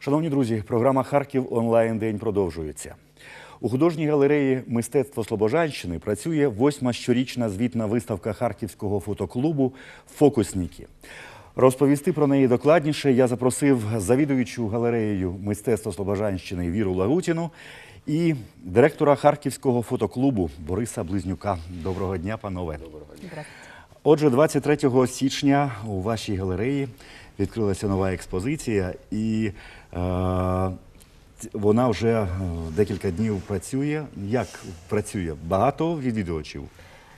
Шановні друзі, програма Харків онлайн день продовжується. У художній галереї мистецтво Слобожанщини працює восьма щорічна звітна виставка харківського фотоклубу Фокусники. Розповісти про неї докладніше я запросив завідуючу галереєю мистецтва Слобожанщини Віру Лагутіну і директора харківського фотоклубу Бориса Близнюка. Доброго дня, панове. Отже, 23 січня у вашій галереї відкрилася нова експозиція, і е, ц- вона вже е, декілька днів працює. Як працює? Багато відвідувачів.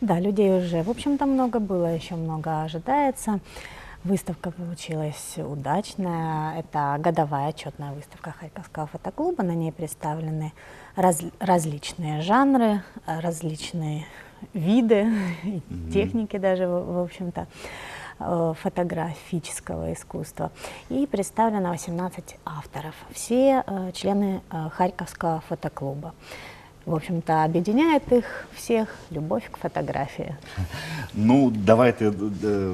Да, людей уже, в общем-то, много было, еще много ожидается. Выставка получилась удачная. Это годовая отчетная выставка Харьковского фотоклуба. На ней представлены раз- различные жанры, э, различные виды, и техники даже, в в общем-то, э, фотографического искусства. И представлено 18 авторов. Все э, члены э, Харьковского фотоклуба. В общем-то, объединяет их всех любовь к фотографии. Ну, давайте е,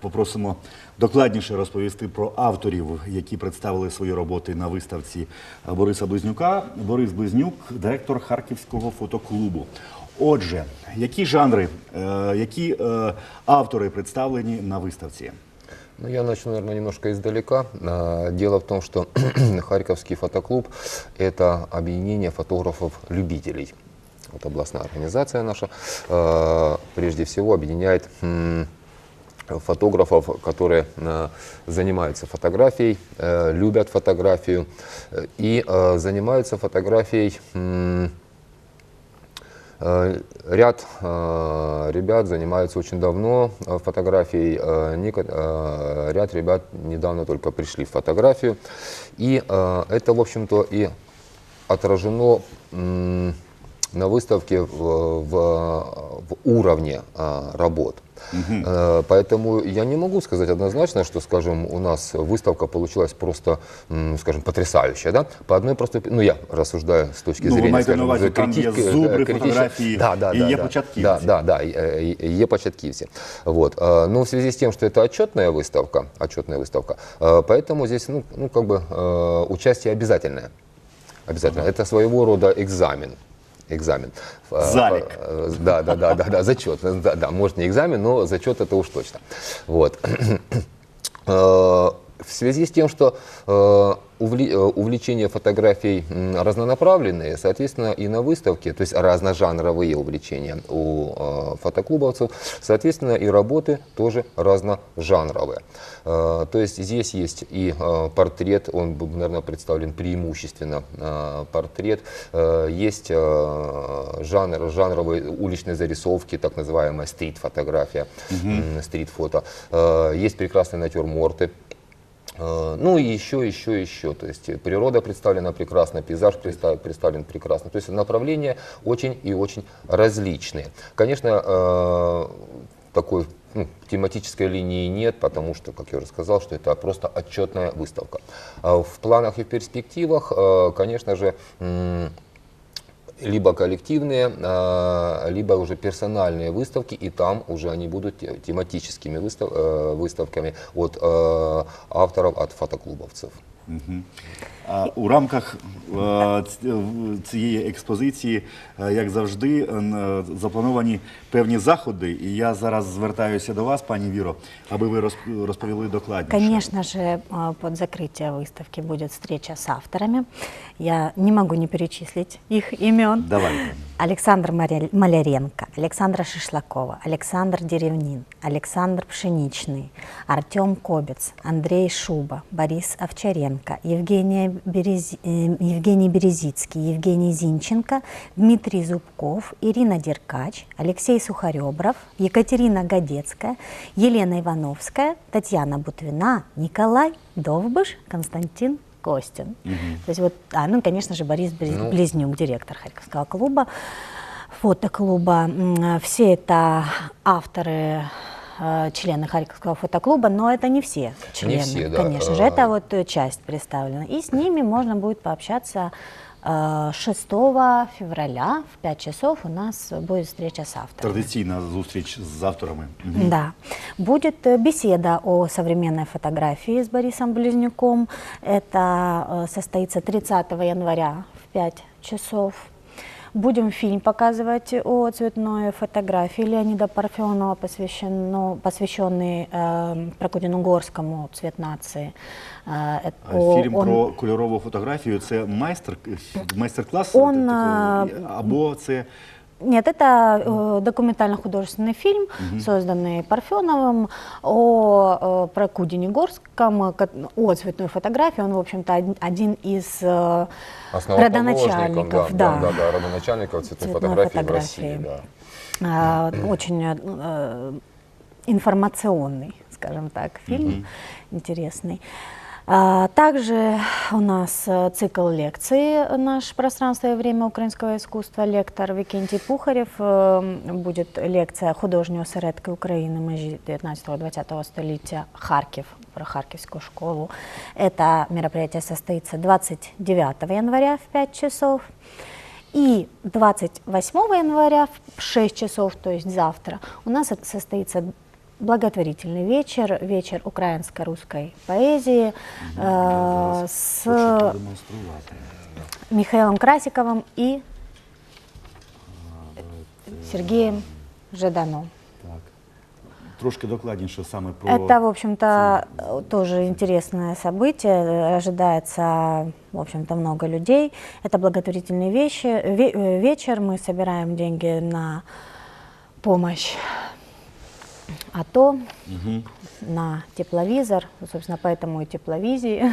попросимо докладніше розповісти про авторів, які представили свої роботи на виставці Бориса Близнюка. Борис Близнюк, директор Харківського фотоклубу. Отже, які жанри, е, які е, автори представлені на виставці? Ну, я начну, наверное, немножко издалека. А, Дело в том, что Харьковский фотоклуб – это объединение фотографов-любителей. Вот областная организация наша, а, прежде всего, объединяет м, фотографов, которые э, занимаются фотографией, э, любят фотографию э, и э, занимаются фотографией м, Э, Ряд э, ребят занимаются очень давно э, фотографией, э, э, ряд ребят недавно только пришли в фотографию. И э, это, в общем-то, и отражено на выставке в, в- в уровне э, работ. Э, Поэтому я не могу сказать однозначно, что, скажем, у нас выставка получилась просто, м, скажем, потрясающая, да? По одной простой, при- ну я рассуждаю с точки Ну, ви зрения, маєте на скажем, увазі, уже там є критички- зубри э, критички- фотографії да, да, і да, є да. початківці. Да, да, да, и, э, и- и початкивцы. Вот. э, Но в связи с тем, что это отчетная выставка, отчетная выставка, э, поэтому здесь, ну, ну как бы э, участие обязательное. Обязательно. Это своего рода экзамен. Экзамен. Э, Залик. э, Да, да, да, да, да, зачет. Да, да, может не экзамен, но зачет это уж точно. Вот. В связи с тем, что э, э, увлечение фотографией м, разнонаправленные, соответственно, и на выставке, то есть разножанровые увлечения у э, фотоклубовцев, соответственно, и работы тоже разножанровые. То есть здесь есть и портрет, он, наверное, представлен преимущественно портрет, есть жанр, жанровые уличные зарисовки, так называемая стрит-фотография, стрит-фото. Есть прекрасные натюрморты, Ну и еще, еще, еще. То есть э, природа представлена прекрасно, пейзаж представ- представлен прекрасно. То есть направления очень и очень различные. Конечно, э, такой ну, тематической линии нет, потому что, как я уже сказал, что это просто отчетная выставка. А В планах и в перспективах, э, конечно же, либо коллективные, а, либо уже персональные выставки, и там уже они будут те- тематическими э, выставками от э, авторов, от фотоклубовцев. А У рамках е, ц- в- цієї експозиції, е, як завжди, е, н- заплановані певні заходи. І я зараз звертаюся до вас, пані Віро, аби ви розп- розповіли докладніше. Конечно же, а, под закрытие выставки будет встреча с авторами. Я не могу не перечислить их имен. Давайте. Александр Маря- Маляренко, Александра Шишлакова, Александр Деревнин, Александр Пшеничный, Артем Кобец, Андрей Шуба, Борис Овчаренко, Евгения Берез- э, Евгений Березицкий, Евгений Зинченко, Дмитрий Зубков, Ирина Деркач, Алексей Сухаребров, Екатерина Годецкая, Елена Ивановская, Татьяна Бутвина, Николай Довбыш, Константин Костин. То есть вот, а, ну, конечно же, Борис Близ- Ну. Близнюк, директор Харьковского клуба, фотоклуба. М, Все это авторы члены Харьковского фотоклуба, но это не все члены, все, да. конечно же, А. это вот э, часть представлена. И с ними можно будет пообщаться Э, 6 февраля в 5 часов у нас будет встреча с автором. Традиційна зустріч з авторами. Мгм. Да. Будет э, беседа о современной фотографии с Борисом Близнюком. Это э, состоится 30 января в 5 часов. Будем фильм показывать о цветной фотографии Леонида Парфенова, посвящено, посвященный э, Прокудину-Горскому «Цвет нации». Э, это А о- Фільм он- про кольорову фотографію це майстер майстер-клас Он, такий, а, або це Нет, это э, документально-художественный фильм, созданный Парфеновым о э, Прокудине Горском, э, о цветной фотографии. Он, в общем-то, од- один из э, Основоположником, да, родоначальников. да, да, да, родоначальников цветной, Цветной фотографии, в фотографии. России, да. А, Очень э, информационный, скажем так, фильм, интересный. А, Также у нас э, цикл лекций «Наше пространство и время украинского искусства». Лектор Викентий Пухарев. э, Будет лекция «Художнього осередки України межі 19-20 століття Харків» про Харьковскую школу. Это мероприятие состоится 29 января в 5 часов. И 28 января в 6 часов, то есть завтра, у нас это состоится благотворительный вечер, вечер украинско-русской поэзии э, с. Михаилом Красиковым и Сергеем Жаданом. Так. Трошки докладніше саме про Это, в общем-то, э, тоже интересное событие. Э, Ожидается, в общем-то, много людей. Это благотворительный вещи, ве- э, вечер. Мы собираем деньги на помощь АТО, Мгм. на тепловизор, собственно, поэтому и тепловизии.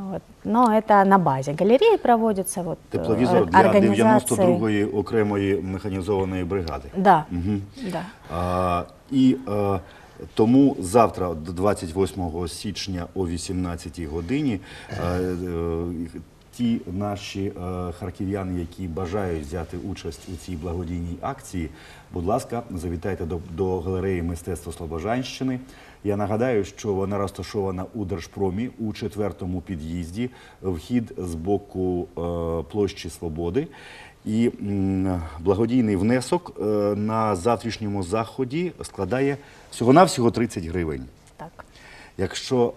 Вот. Но это на базе галереи проводится. Вот, э, тепловізор ор- для организации. 92-ї окремої механізованої бригади. Да, Мгм. да. А, і е, тому завтра, д- 28 січня о 18 годині, е, е, ті наші е, харків'яни, які бажають взяти участь у цій благодійній акції, будь ласка, завітайте до, до галереї мистецтва Слобожанщини. Я нагадаю, що вона розташована у Держпромі у четвертому під'їзді, вхід з боку е, площі Свободи. І благодійний внесок е, на завтрашньому заході складає всього-навсього 30 гривень. Так. Якщо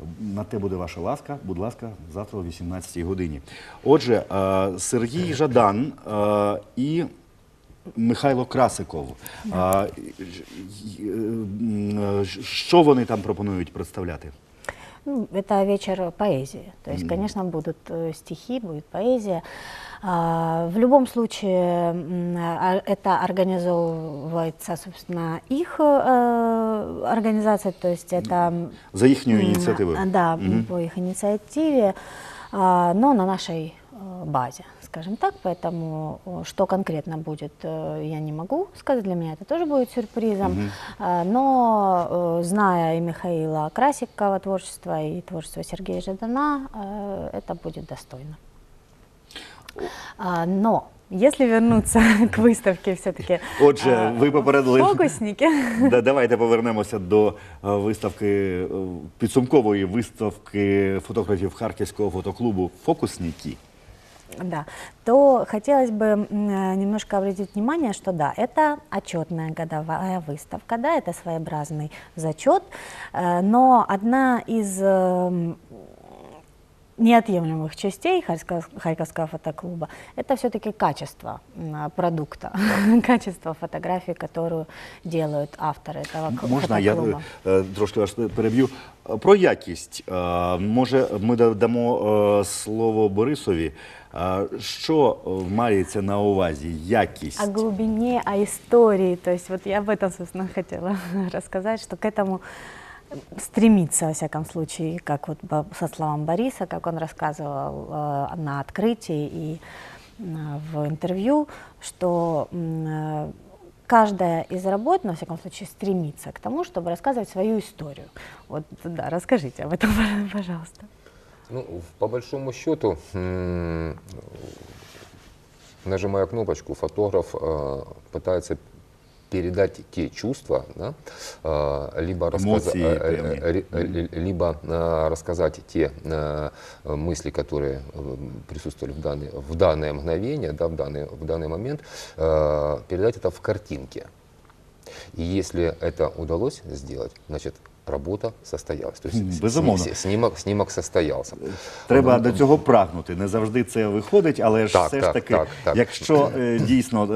е, на те буде ваша ласка, будь ласка, завтра о 18 годині. Отже, е, Сергій Жадан і Михайло Красиков. е, ж- й- е, м, е, Що вони там пропонують представляти? Ну, это вечер поэзии. То есть, конечно, будут э, стихи, будет поэзия. А, в любом случае, м, а, это организовывается, собственно, их э, организация, то есть это... м, За їхньою м, ініціативою. Да, по их инициативе, а, но на нашей э, базе, скажем так. Поэтому э, что конкретно будет, э, я не могу сказать. Для меня это тоже будет сюрпризом. А, Но э, зная и Михаила Красикова творчество, и творчество Сергея Жадана, э, это будет достойно. А, Но если вернуться к выставке все-таки Отже, ви попередили. фокусники. Да, давайте повернемося до е, виставки е, підсумкової виставки фотографів Харківського фотоклубу Фокусники. Да, то хотелось бы э, немножко обратить внимание, что да, это отчетная годовая выставка, да, это своеобразный зачет, э, но одна из эм, неотъемлемых частей Харьковского, Харьковского фотоклуба это все-таки качество м, продукта, качество фотографий, которую делают авторы этого к- Можна я фотоклуба. е, трошки вас переб'ю? Е, Про якість. Е, Може, ми да- дамо е, слово Борисові. Е, Що е, мається на увазі? Якість. О глубине, о истории. То есть вот я об этом, собственно, хотела рассказать, что к этому стремиться, во всяком случае, как вот со словам Бориса, как он рассказывал э, на открытии и э, в интервью, что э, каждая из работ, на всяком случае, стремится к тому, чтобы рассказывать свою историю. Вот, да, расскажите об этом, пожалуйста. Ну, по большому счету, нажимая кнопочку, фотограф пытается передать те чувства, да, э, либо, Эмоции э, э, э, либо э, рассказать те э, мысли, которые присутствовали в данное, в данное мгновение, да, в, данный, в данный момент, передать это в картинке. И если это удалось сделать, значит, работа состоялась. То есть Мгм, с- безумовно. сни- снимок, снимок состоялся. Треба до цього прагнути. Не завжди це виходить, але ж Так, все так, ж таки, так, так. якщо е, дійсно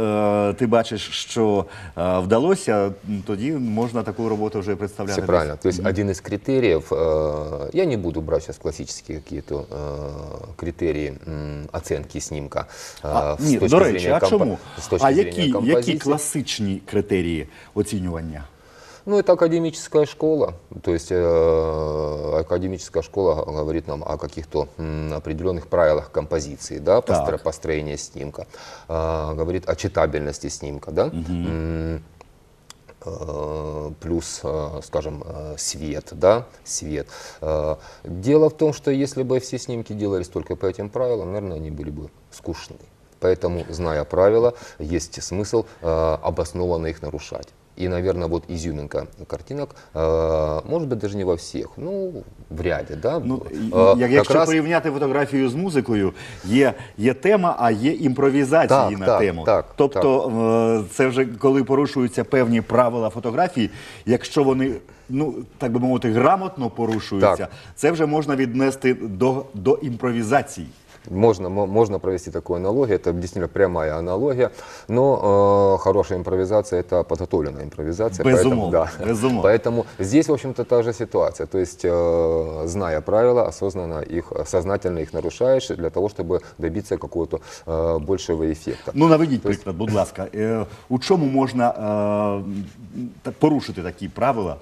е, ти бачиш, що е, вдалося, м, тоді можна таку роботу вже представляти. Все десь. правильно. То есть один из критериев, э, я не буду брать сейчас классические какие-то э, критерии м, оценки снимка э, А, с ні, точки до речі, зрения а компо- чому? с точки А зрения які, які композиции. класичні критерії оцінювання? Ну, это академическая школа. То есть э, академическая школа г- говорит нам о каких-то определенных правилах композиции, да, постро- построения снимка. А, говорит о читабельности снимка, да. Э, плюс, э, скажем, э, свет, да, свет. Э, Дело в том, что если бы все снимки делались только по этим правилам, наверное, они были бы скучны. Поэтому, зная правила, есть смысл э, обоснованно их нарушать. И, наверное, вот изюминка картинок, э, может быть, даже не во всех, ну, в ряде, да. Ну, э, як, как якщо раз- порівняти фотографію з музикою, є, є тема, а є імпровізації Так, на так, тему. так, тобто е, це вже коли порушуються певні правила фотографії, якщо вони, ну так би мовити, грамотно порушуються, Так. це вже можна віднести до, до імпровізації. Можно, мо- можно провести такую аналогию, это действительно прямая аналогия, но э, хорошая импровизация это подготовленная импровизация. Безумовно, Поэтому, да. безумовно. поэтому здесь, в общем-то, та же ситуация. То есть, э, зная правила, осознанно их, сознательно их нарушаешь для того, чтобы добиться какого-то э, большего эффекта. Ну наведіть приклад, будь ласка, Е, у чому можна е, та- порушити такі правила?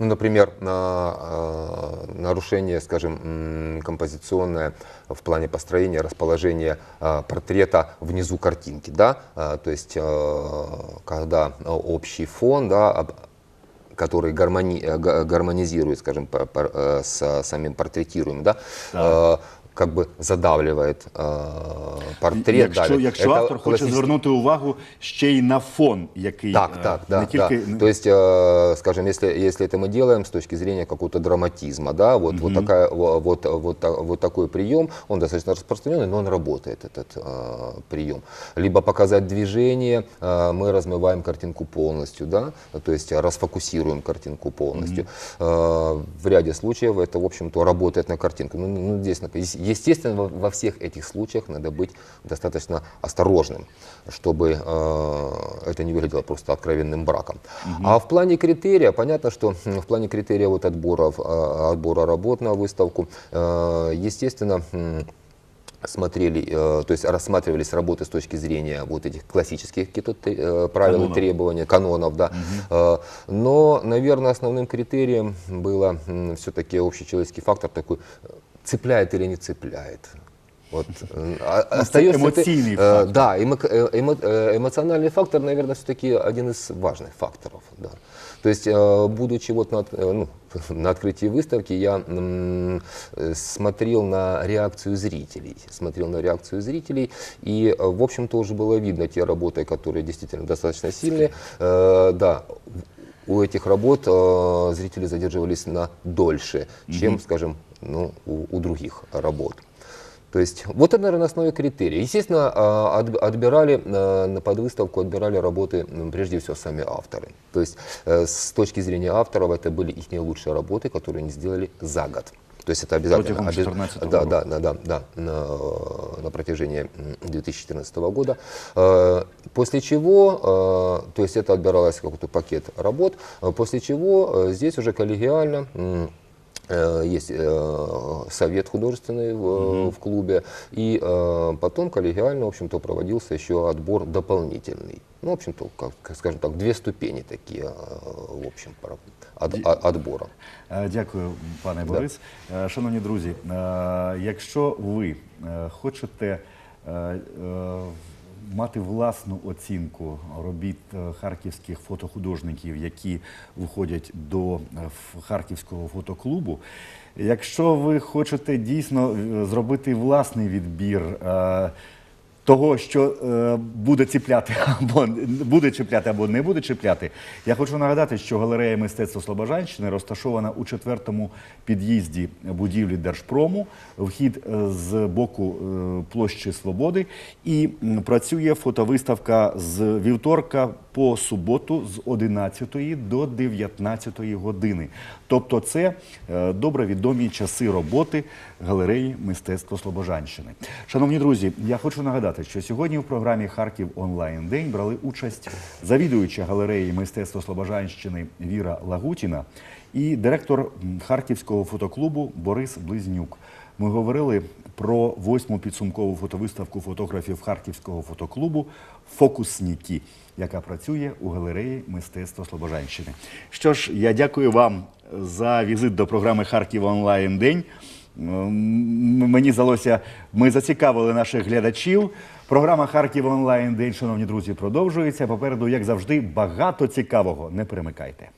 Ну, например, на, э, нарушение, скажем, композиционное в плане построения, расположения э, портрета внизу картинки, да, А, то есть э, когда э, общий фон, да, который гармони- э, га- гармонизирует, скажем, э, с самим портретируемым, да, э, как бы задавливает э, портрет. якщо якщо автор хоче классический- звернути увагу ще й на фон, який так, так, не да, тільки да. То есть, э, скажем, если, если это мы делаем с точки зрения какого-то драматизма, да, вот, вот, такая, во- вот, вот, вот такой прием, он достаточно распространенный, но он работает, этот э, прием. Либо показать движение, э, мы размываем картинку полностью, да, то есть расфокусируем картинку полностью. Э, в ряде случаев это, в общем-то, работает на картинку. Ну, ну, здесь, естественно, во, во всех этих случаях надо быть достаточно осторожным, чтобы э, это не выглядело просто откровенным браком. А в плане критерия, понятно, что в плане критерия вот отбора, э, отбора работ на выставку, э, естественно, смотрели, э, то есть рассматривались работы с точки зрения вот этих классических каких-то э, правил Канонов. и требований, канонов, да. Э, Но, наверное, основным критерием было все-таки общечеловеческий фактор такой, цепляет или не цепляет. Вот, э, а- остается эмоциональный э, фактор. Да, эмо- э, эмо- эмоциональный фактор, наверное, все-таки один из важных факторов. Да. То есть, будучи вот на, ну, на открытии выставки, я смотрел на реакцию зрителей. Смотрел на реакцию зрителей, и, в общем-то, уже было видно те работы, которые действительно достаточно сильные. Да, у этих работ э, зрители задерживались на дольше, чем, скажем, ну, у, у других работ. То есть вот это, наверное, основной критерий. Естественно, а, отб- отбирали э, на подвыставку, отбирали работы м, прежде всего сами авторы. То есть э, с точки зрения авторов это были их лучшие работы, которые они сделали за год. То есть это обязательно. 14 да, да, да, да, да, на, на протяжении м, 2014 года. Э, После чего, э, то есть это отбиралось какой-то пакет работ, после чего здесь уже коллегиально есть э, совет художественный в, в клубе, и э, потом коллегиально, в общем-то, проводился еще отбор дополнительный. Ну, в общем-то, как, скажем так, две ступени такие, э, в общем, от- от- отбора. Дякую, пане Борис. Е, Шановні друзі, якщо ви хочете мати власну оцінку робіт е, харківських фотохудожників, які виходять до е, харківського фотоклубу, якщо ви хочете дійсно е, зробити власний відбір. Того, що е, буде чіпляти або буде чіпляти, або не буде чіпляти, я хочу нагадати, що галерея мистецтва Слобожанщини розташована у четвертому під'їзді будівлі Держпрому, вхід е, з боку е, площі Свободи, і працює фотовиставка з вівторка по суботу з 11 до 19 години. Тобто, це е, добре відомі часи роботи галереї мистецтва Слобожанщини. Шановні друзі, я хочу нагадати, що сьогодні в програмі Харків онлайн день брали участь завідуюча галереї мистецтва Слобожанщини Віра Лагутіна і директор Харківського фотоклубу Борис Близнюк. Ми говорили про восьму підсумкову фотовиставку фотографів Харківського фотоклубу Фокусніки, яка працює у галереї мистецтва Слобожанщини. Що ж, я дякую вам за візит до програми Харків онлайн день. Мені здалося, ми зацікавили наших глядачів. Програма Харків онлайн день, шановні друзі, продовжується. Попереду, як завжди, багато цікавого. Не перемикайте.